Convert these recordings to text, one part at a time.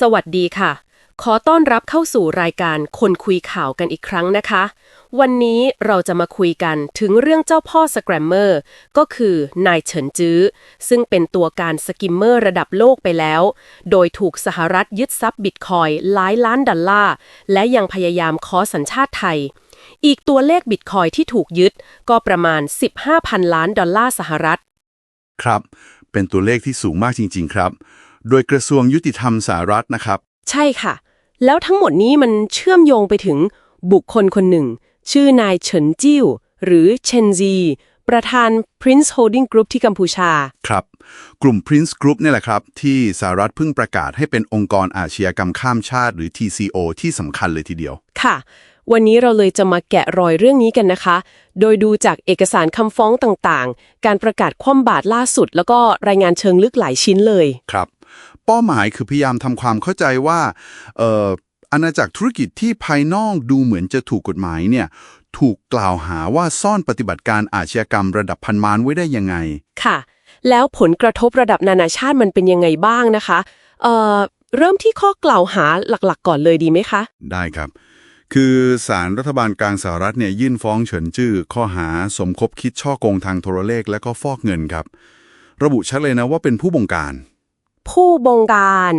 สวัสดีค่ะ ขอต้อนรับเข้าสู่รายการคนคุยข่าวกันอีกครั้งนะคะ วันนี้เราจะมาคุยกันถึงเรื่องเจ้าพ่อสแกรมเมอร์ก็คือนายเฉินจื้อ ซึ่งเป็นตัวการสกิมเมอร์ระดับโลกไปแล้ว โดยถูกสหรัฐยึดทรัพย์บิตคอยหลายล้านดอลลาร์ และยังพยายามขอสัญชาติไทยอีกตัวเลขบิตคอยที่ถูกยึดก็ประมาณ 15,000 ล้านดอลลาร์สหรัฐ ครับ เป็นตัวเลขที่สูงมากจริง ๆ ครับ โดยกระทรวงยุติธรรมสหรัฐนะครับ ใช่ค่ะ แล้วทั้งหมดนี้มันเชื่อมโยงไปถึงบุคคลคนหนึ่ง ชื่อนายเฉินจิ้ว หรือเชนซี ประธาน Prince Holding Group ที่กัมพูชา ครับ กลุ่ม Prince Group เนี่ยแหละครับ ที่สหรัฐเพิ่งประกาศให้เป็นองค์กรอาชญากรรมข้ามชาติ หรือ TCO ที่สำคัญเลยทีเดียว ค่ะ วันนี้เราเลยจะมาแกะรอยเรื่องนี้กันนะคะ โดยดูจากเอกสารคำฟ้องต่างๆ การประกาศคว่ำบาตรล่าสุด แล้วก็รายงานเชิงลึกหลายชิ้นเลย ครับ เป้าหมายคือพยายามทำความเข้าใจว่าเอ่ออาณาจักรธุรกิจที่ภายนอกดูเหมือนจะถูกกฎหมายเนี่ยถูกกล่าวหาว่าซ่อนปฏิบัติการอาชญากรรมระดับพันมานไว้ได้ยังไง ค่ะ แล้วผลกระทบระดับนานาชาติมันเป็นยังไงบ้างนะคะเอ่อเริ่มที่ข้อกล่าวหาหลักๆ ก่อนเลยดีไหมคะ ได้ครับ คือศาลรัฐบาลกลางสหรัฐเนี่ยยื่นฟ้องเฉินจื้อข้อหาสมคบคิดช่อโกงทางโทรเลขและก็ฟอกเงินครับ ระบุชัดเลยนะว่าเป็นผู้บงการ ผู้บงการ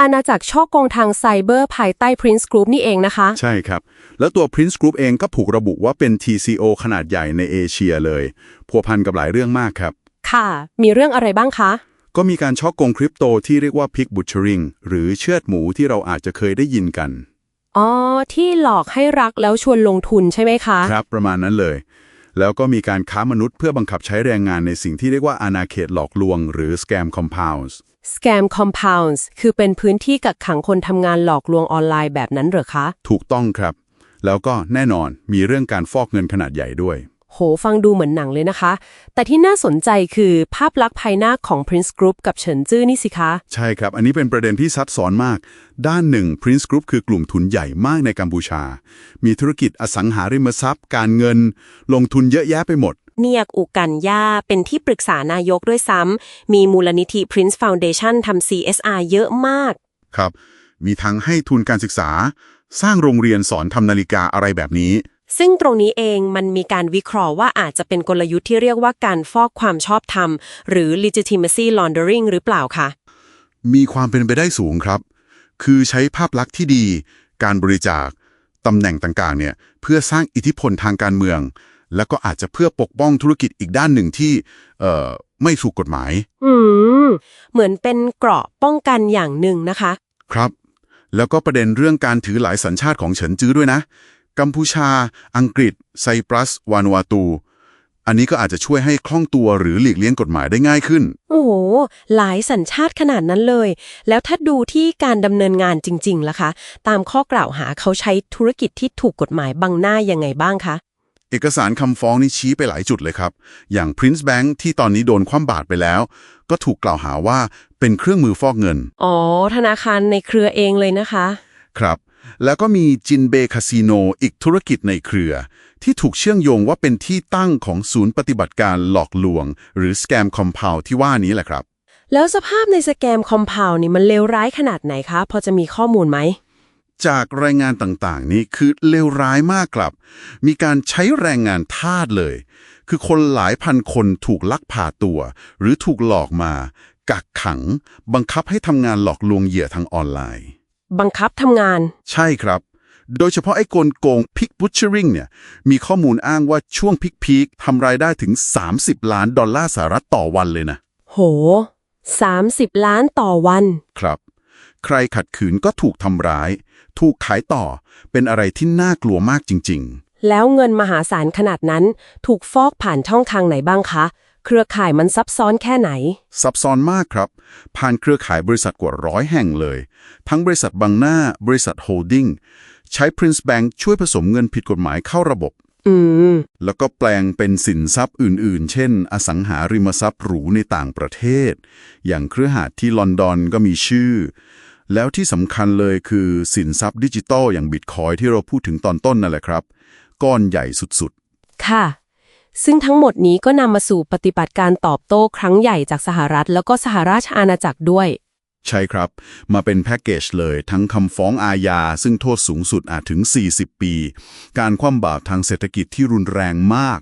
อาณาจักรช่อกงทางไซเบอร์ภายใต้ Prince Group นี่เองนะคะ ใช่ครับ แล้วตัว Prince Group เองก็ผูกระบุว่าเป็น TCO ขนาดใหญ่ในเอเชียเลย พัวพันกับหลายเรื่องมากครับ ค่ะ มีเรื่องอะไรบ้างคะ ก็มีการช่อโกงคริปโตที่เรียกว่า Pig Butchering หรือเชือดหมูที่เราอาจจะเคยได้ยินกัน อ๋อ ที่หลอกให้รักแล้วชวนลงทุนใช่ไหมคะ ครับประมาณนั้นเลย แล้วก็มีการค้ามนุษย์เพื่อบังคับใช้แรงงานในสิ่งที่เรียกว่าอาณาเขตหลอกลวง หรือ Scam Compounds Scam Compounds คือเป็นพื้นที่กักขังคนทำงานหลอกลวงออนไลน์แบบนั้นเหรอคะ ถูกต้องครับ แล้วก็แน่นอนมีเรื่องการฟอกเงินขนาดใหญ่ด้วย โห ฟังดูเหมือนหนังเลยนะคะ แต่ที่น่าสนใจคือภาพลักษณ์ภายหน้าของ Prince Group กับเฉินจื้อนี่สิคะ ใช่ครับ อันนี้เป็นประเด็นที่ซับซ้อนมาก ด้านหนึ่ง Prince Group คือกลุ่มทุนใหญ่มากในกัมพูชา มีธุรกิจอสังหาริมทรัพย์ การเงิน ลงทุนเยอะแยะไปหมด เนียกอุกันย่าเป็นที่ปรึกษานายกด้วยซ้ำ มีมูลนิธิ Prince Foundation ทำ CSR เยอะมาก ครับ มีทั้งให้ทุนการศึกษา สร้างโรงเรียนสอนทำนาฬิกาอะไรแบบนี้ ซึ่งตรงนี้เองมันมีการวิเคราะห์ว่าอาจจะเป็นกลยุทธ์ที่เรียกว่าการฟอกความชอบธรรม หรือ legitimacy laundering หรือเปล่าคะมีความเป็นไปได้สูงครับ คือใช้ภาพลักษณ์ที่ดี การบริจาคตำแหน่งต่างๆเนี่ยเพื่อสร้างอิทธิพลทางการเมือง แล้วก็อาจจะเพื่อปกป้องธุรกิจอีกด้านหนึ่งที่เอ่อไม่ถูกกฎหมาย อืม เหมือนเป็นเกราะป้องกันอย่างหนึ่งนะคะ ครับ แล้วก็ประเด็นเรื่องการถือหลายสัญชาติของเฉินจื้อด้วยนะ กัมพูชา อังกฤษ ไซปรัส วานูอาตู อันนี้ก็อาจจะช่วยให้คล่องตัวหรือหลีกเลี่ยงกฎหมายได้ง่ายขึ้น โอ้โห หลายสัญชาติขนาดนั้นเลย แล้วถ้าดูที่การดำเนินงานจริงๆล่ะคะ ตามข้อกล่าวหาเขาใช้ธุรกิจที่ถูกกฎหมายบังหน้ายังไงบ้างคะ เอกสารคำฟ้องนี่ชี้ไปหลายจุดเลยครับ อย่าง Prince Bank ที่ตอนนี้โดนคว่ำบาตรไปแล้ว ก็ถูกกล่าวหาว่าเป็นเครื่องมือฟอกเงิน อ๋อ ธนาคารในเครือเองเลยนะคะ ครับ แล้วก็มีจินเบคาสิโนอีกธุรกิจในเครือ ที่ถูกเชื่อมโยงว่าเป็นที่ตั้งของศูนย์ปฏิบัติการหลอกลวง หรือ Scam Compound ที่ว่านี้แหละครับ แล้วสภาพในสแกมคอมเพลนี่มันเลวร้ายขนาดไหนคะ พอจะมีข้อมูลไหม จากรายงานต่างๆ นี้คือเลวร้ายมากครับ มีการใช้แรงงานทาสเลย คือคนหลายพันคนถูกลักพาตัว หรือถูกหลอกมา กักขัง บังคับให้ทำงานหลอกลวงเหยื่อทางออนไลน์ บังคับทำงาน ใช่ครับ โดยเฉพาะไอ้กลโกงพิกบูชเชอริงเนี่ย มีข้อมูลอ้างว่าช่วงพิกพีคทำรายได้ถึง 30 ล้านดอลลาร์สหรัฐต่อวันเลยนะ โห 30 ล้านต่อวัน ครับ ใครขัดขืนก็ถูกทำร้าย ถูกขายต่อ เป็นอะไรที่น่ากลัวมากจริงแล้วเงินมหาศาลขนาดนั้นถูกฟอกผ่านช่องทางไหนบ้างคะ เครือข่ายมันซับซ้อนแค่ไหนๆซับซ้อนมากครับ ผ่านเครือข่ายบริษัทกว่าร้อยแห่งเลย ทั้งบริษัทบางหน้า บริษัทโฮลดิ้งใช้ Prince Bank ช่วยผสมเงินผิดกฎหมายเข้าระบบอืมแล้วก็แปลงเป็นสินทรัพย์อื่นๆ เช่น อสังหาริมทรัพย์หรูในต่างประเทศ อย่างเครือหาดที่ลอนดอนก็มีชื่อ แล้วที่สำคัญเลยคือสินทรัพย์ดิจิตอลอย่างบิตคอยที่เราพูดถึงตอนต้นนั่นแหละครับ ก้อนใหญ่สุดค่ะ ซึ่งทั้งหมดนี้ก็นำมาสู่ปฏิบัติการตอบโต้ครั้งใหญ่จากสหรัฐ แล้วก็สหราชอาณาจักรด้วย ใช่ครับ มาเป็นแพ็กเกจเลยทั้งคำฟ้องอาญา ซึ่งโทษสูงสุดอาจถึง 40 ปี การคว่ำบาตรทางเศรษฐกิจที่รุนแรงมาก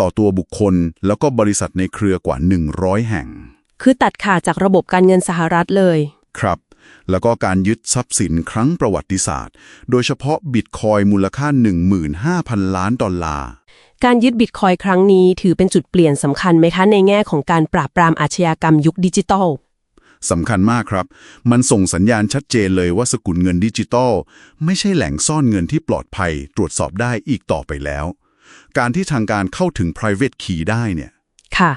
ต่อตัวบุคคล แล้วก็บริษัทในเครือกว่า 100 แห่ง คือตัดขาดจากระบบการเงินสหรัฐเลย ครับ แล้วก็การยึดทรัพย์สินครั้งประวัติศาสตร์ โดยเฉพาะบิตคอยมูลค่า 15,000 ล้านดอลลาร์ การยึดบิตคอยครั้งนี้ถือเป็นจุดเปลี่ยนสำคัญไหมคะ ในแง่ของการปราบปรามอาชญากรรมยุคดิจิทัลสำคัญมากครับ มันส่งสัญญาณชัดเจนเลยว่าสกุลเงินดิจิตอลไม่ใช่แหล่งซ่อนเงินที่ปลอดภัย ตรวจสอบได้อีกต่อไปแล้ว การที่ทางการเข้าถึง private key ได้เนี่ย ค่ะ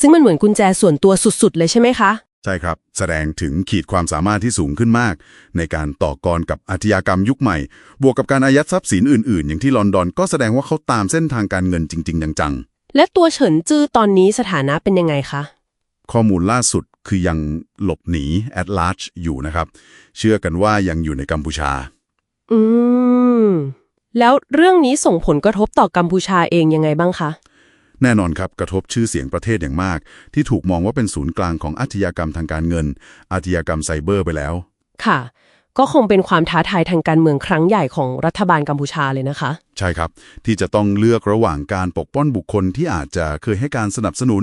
ซึ่งมันเหมือนกุญแจส่วนตัวสุด ๆ เลยใช่ไหมคะ ใช่ครับ แสดงถึงขีดความสามารถที่สูงขึ้นมาก ในการต่อกรกับอาชญากรรมยุคใหม่ บวกกับการอายัดทรัพย์สินอื่นๆ อย่างที่ลอนดอนก็แสดงว่าเขาตามเส้นทางการเงินจริง ๆ จังและตัวเฉินจื้อตอนนี้สถานะเป็นยังไงคะๆข้อมูลล่าสุดคือยังหลบหนี at large อยู่นะครับ เชื่อกันว่ายังอยู่ในกัมพูชา อืม แล้วเรื่องนี้ส่งผลกระทบต่อกัมพูชาเองยังไงบ้างคะ แน่นอนครับกระทบชื่อเสียงประเทศอย่างมาก ที่ถูกมองว่าเป็นศูนย์กลางของอาชญากรรมทางการเงิน อาชญากรรมไซเบอร์ไปแล้ว ค่ะ ก็คงเป็นความท้าทายทางการเมืองครั้งใหญ่ของรัฐบาลกัมพูชาเลยนะคะ ใช่ครับ ที่จะต้องเลือกระหว่างการปกป้องบุคคลที่อาจจะเคยให้การสนับสนุน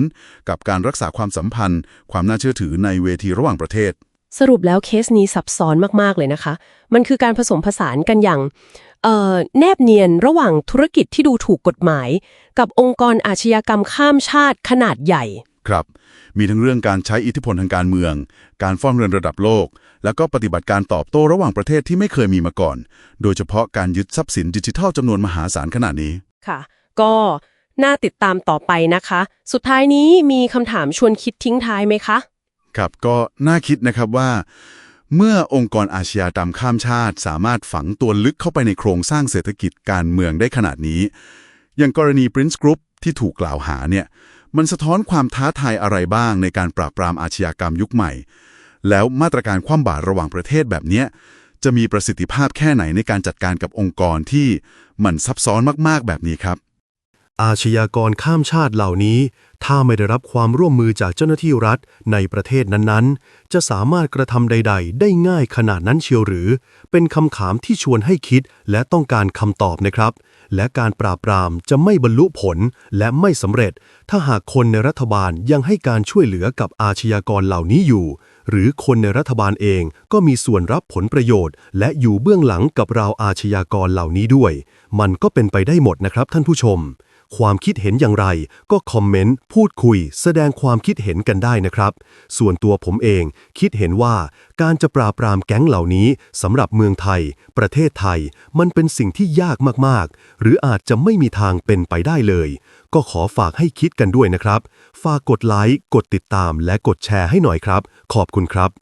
กับการรักษาความสัมพันธ์ ความน่าเชื่อถือในเวทีระหว่างประเทศ สรุปแล้วเคสนี้ซับซ้อนมากๆเลยนะคะ มันคือการผสมผสานกันอย่างเอ่อแนบเนียนระหว่างธุรกิจที่ดูถูกกฎหมาย กับองค์กรอาชญากรรมข้ามชาติขนาดใหญ่ ครับ มีทั้งเรื่องการใช้อิทธิพลทางการเมือง การฟ้องเงินระดับโลก แล้วก็ปฏิบัติการตอบโต้ระหว่างประเทศที่ไม่เคยมีมาก่อน โดยเฉพาะการยึดทรัพย์สินดิจิทัลจำนวนมหาศาลขนาดนี้ค่ะ ก็น่าติดตามต่อไปนะคะ สุดท้ายนี้มีคำถามชวนคิดทิ้งท้ายไหมคะ ครับก็น่าคิดนะครับว่า เมื่อองค์กรอาชญากรรมข้ามชาติ สามารถฝังตัวลึกเข้าไปในโครงสร้างเศรษฐกิจการเมืองได้ขนาดนี้ อย่างกรณี Prince Group ที่ถูกกล่าวหาเนี่ยมันสะท้อนความท้าทายอะไรบ้างในการปราบปรามอาชญากรรมยุคใหม่ แล้วมาตรการคว่ำบาตรระหว่างประเทศแบบนี้จะมีประสิทธิภาพแค่ไหนในการจัดการกับองค์กรที่มันซับซ้อนมากๆแบบนี้ครับ อาชญากรข้ามชาติเหล่านี้ ถ้าไม่ได้รับความร่วมมือจากเจ้าหน้าที่รัฐในประเทศนั้นๆ จะสามารถกระทำใด ๆ ได้ง่ายขนาดนั้นเชียวหรือ เป็นคำถามที่ชวนให้คิดและต้องการคำตอบนะครับ และการปราบปรามจะไม่บรรลุผลและไม่สำเร็จ ถ้าหากคนในรัฐบาลยังให้การช่วยเหลือกับอาชญากรเหล่านี้อยู่ หรือคนในรัฐบาลเองก็มีส่วนรับผลประโยชน์ และอยู่เบื้องหลังกับเราอาชญากรเหล่านี้ด้วย มันก็เป็นไปได้หมดนะครับท่านผู้ชม ความคิดเห็นอย่างไร ก็คอมเมนต์พูดคุย แสดงความคิดเห็นกันได้นะครับ ส่วนตัวผมเองคิดเห็นว่าการจะปราบปรามแก๊งเหล่านี้สำหรับเมืองไทย ประเทศไทย มันเป็นสิ่งที่ยากมากๆ หรืออาจจะไม่มีทางเป็นไปได้เลย ก็ขอฝากให้คิดกันด้วยนะครับ ฝากกดไลค์กดติดตามและกดแชร์ให้หน่อยครับ ขอบคุณครับ